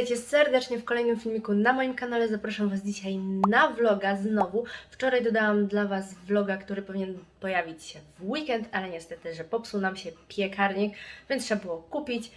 witajcie serdecznie w kolejnym filmiku na moim kanale. Zapraszam Was dzisiaj na vloga znowu. Wczoraj dodałam dla Was vloga, który powinien pojawić się w weekend, ale niestety, że popsuł nam się piekarnik, więc trzeba było kupić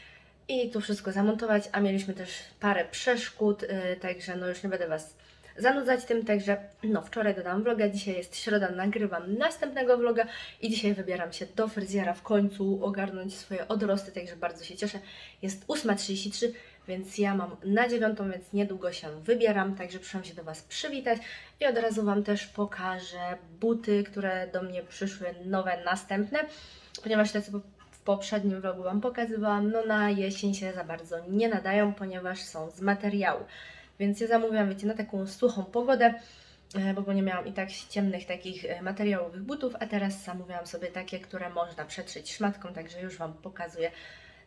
i tu wszystko zamontować, a mieliśmy też parę przeszkód, yy, także no już nie będę Was zanudzać tym, także no wczoraj dodałam vloga, dzisiaj jest środa, nagrywam następnego vloga i dzisiaj wybieram się do fryzjera w końcu ogarnąć swoje odrosty, także bardzo się cieszę. Jest 8.33, więc ja mam na dziewiątą, więc niedługo się wybieram, także przyszłam się do Was przywitać i od razu Wam też pokażę buty, które do mnie przyszły nowe, następne, ponieważ te, co w poprzednim vlogu Wam pokazywałam, no na jesień się za bardzo nie nadają, ponieważ są z materiału. Więc ja zamówiłam, wiecie, na taką suchą pogodę, e, bo nie miałam i tak ciemnych takich e, materiałowych butów, a teraz zamówiłam sobie takie, które można przetrzeć szmatką, także już Wam pokazuję,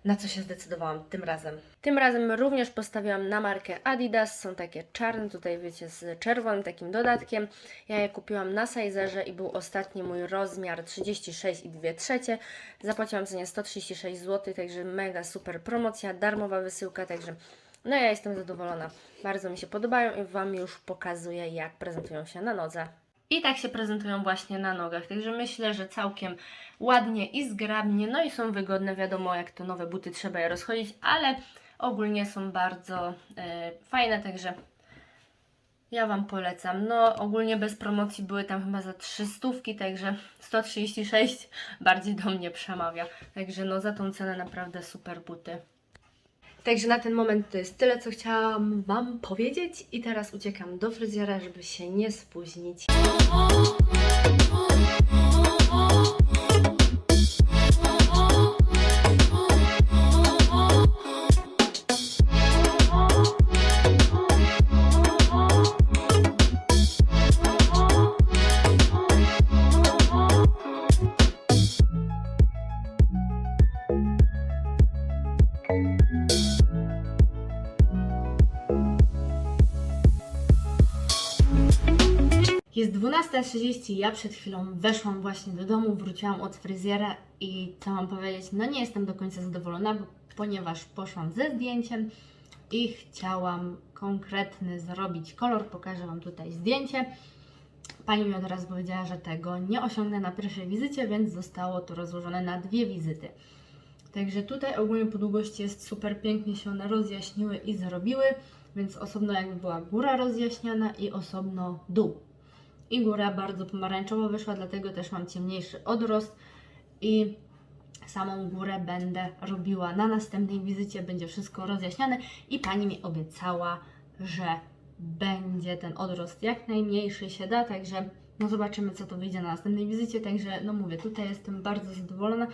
na co się zdecydowałam tym razem. Tym razem również postawiłam na markę Adidas, są takie czarne, tutaj wiecie, z czerwonym takim dodatkiem. Ja je kupiłam na Sizerze i był ostatni mój rozmiar 36 i 2 trzecie. Zapłaciłam za nie 136 zł, także mega super promocja, darmowa wysyłka, także no ja jestem zadowolona. Bardzo mi się podobają i Wam już pokazuję, jak prezentują się na nodze. I tak się prezentują właśnie na nogach, także myślę, że całkiem ładnie i zgrabnie, no i są wygodne, wiadomo jak to nowe buty trzeba je rozchodzić, ale ogólnie są bardzo e, fajne, także ja Wam polecam. No ogólnie bez promocji były tam chyba za 300, także 136 bardziej do mnie przemawia, także no za tą cenę naprawdę super buty. Także na ten moment to jest tyle, co chciałam Wam powiedzieć i teraz uciekam do fryzjera, żeby się nie spóźnić. Jest 12.30, ja przed chwilą weszłam właśnie do domu, wróciłam od fryzjera i co mam powiedzieć, no nie jestem do końca zadowolona, bo, ponieważ poszłam ze zdjęciem i chciałam konkretny zrobić kolor, pokażę Wam tutaj zdjęcie. Pani mi od razu powiedziała, że tego nie osiągnę na pierwszej wizycie, więc zostało to rozłożone na dwie wizyty. Także tutaj ogólnie po długości jest super pięknie się one rozjaśniły i zrobiły, więc osobno jakby była góra rozjaśniana i osobno dół. I góra bardzo pomarańczowo wyszła, dlatego też mam ciemniejszy odrost i samą górę będę robiła na następnej wizycie, będzie wszystko rozjaśniane i Pani mi obiecała, że będzie ten odrost jak najmniejszy się da, także no zobaczymy co to wyjdzie na następnej wizycie, także no mówię, tutaj jestem bardzo zadowolona,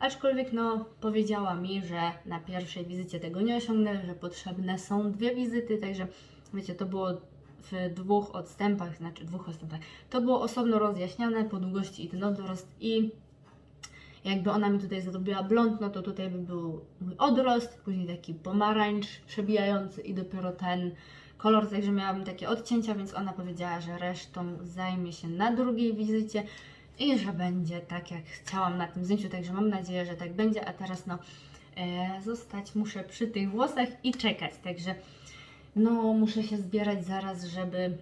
aczkolwiek no powiedziała mi, że na pierwszej wizycie tego nie osiągnę, że potrzebne są dwie wizyty, także wiecie, to było w dwóch odstępach, znaczy dwóch odstępach, to było osobno rozjaśniane po długości i ten odrost i jakby ona mi tutaj zrobiła blond, no to tutaj by był mój odrost, później taki pomarańcz przebijający i dopiero ten kolor, także miałabym takie odcięcia, więc ona powiedziała, że resztą zajmie się na drugiej wizycie i że będzie tak, jak chciałam na tym zdjęciu, także mam nadzieję, że tak będzie, a teraz no e, zostać muszę przy tych włosach i czekać, także no muszę się zbierać zaraz, żeby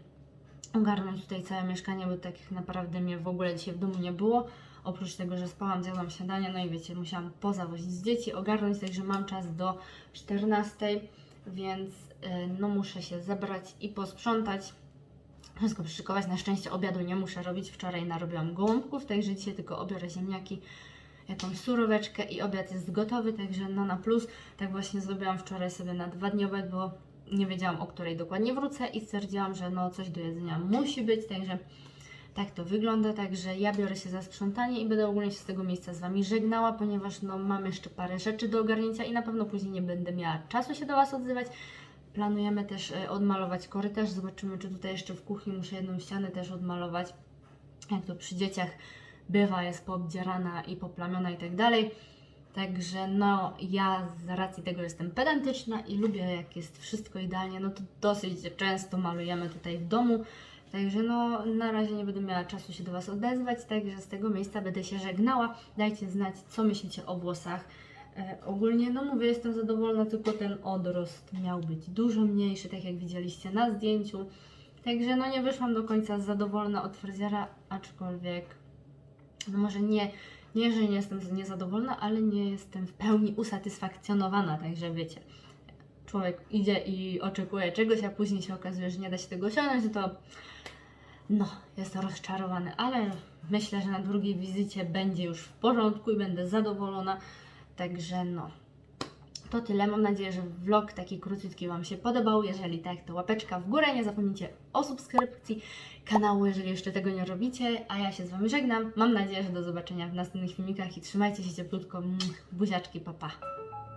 ogarnąć tutaj całe mieszkanie, bo tak naprawdę mnie w ogóle dzisiaj w domu nie było. Oprócz tego, że spałam, zjadłam śniadanie, no i wiecie, musiałam pozawozić z dzieci, ogarnąć, także mam czas do 14, więc y, no muszę się zebrać i posprzątać. Wszystko przyszykować. Na szczęście obiadu nie muszę robić. Wczoraj narobiłam gołąbków, także dzisiaj tylko obiorę ziemniaki, jakąś suróweczkę i obiad jest gotowy, także no na plus. Tak właśnie zrobiłam wczoraj sobie na dwa dni obiad, bo nie wiedziałam o której dokładnie wrócę i stwierdziłam, że no coś do jedzenia musi być, także tak to wygląda, także ja biorę się za sprzątanie i będę ogólnie się z tego miejsca z Wami żegnała, ponieważ no, mam jeszcze parę rzeczy do ogarnięcia i na pewno później nie będę miała czasu się do Was odzywać. Planujemy też e, odmalować korytarz, zobaczymy czy tutaj jeszcze w kuchni muszę jedną ścianę też odmalować, jak to przy dzieciach bywa, jest poobdzierana i poplamiona i tak dalej. Także no, ja z racji tego że jestem pedantyczna i lubię jak jest wszystko idealnie, no to dosyć często malujemy tutaj w domu. Także no, na razie nie będę miała czasu się do Was odezwać, także z tego miejsca będę się żegnała. Dajcie znać, co myślicie o włosach. E, ogólnie, no mówię, jestem zadowolona, tylko ten odrost miał być dużo mniejszy, tak jak widzieliście na zdjęciu. Także no nie wyszłam do końca zadowolona od fryzjera, aczkolwiek no może nie, nie, że nie jestem niezadowolona, ale nie jestem w pełni usatysfakcjonowana, także wiecie. Człowiek idzie i oczekuje czegoś, a później się okazuje, że nie da się tego osiągnąć, no to no, jest rozczarowany, ale myślę, że na drugiej wizycie będzie już w porządku i będę zadowolona. Także no, to tyle. Mam nadzieję, że vlog taki króciutki Wam się podobał. Jeżeli tak, to łapeczka w górę. Nie zapomnijcie o subskrypcji kanału, jeżeli jeszcze tego nie robicie. A ja się z Wami żegnam. Mam nadzieję, że do zobaczenia w następnych filmikach i trzymajcie się cieplutko. Buziaczki, papa. Pa.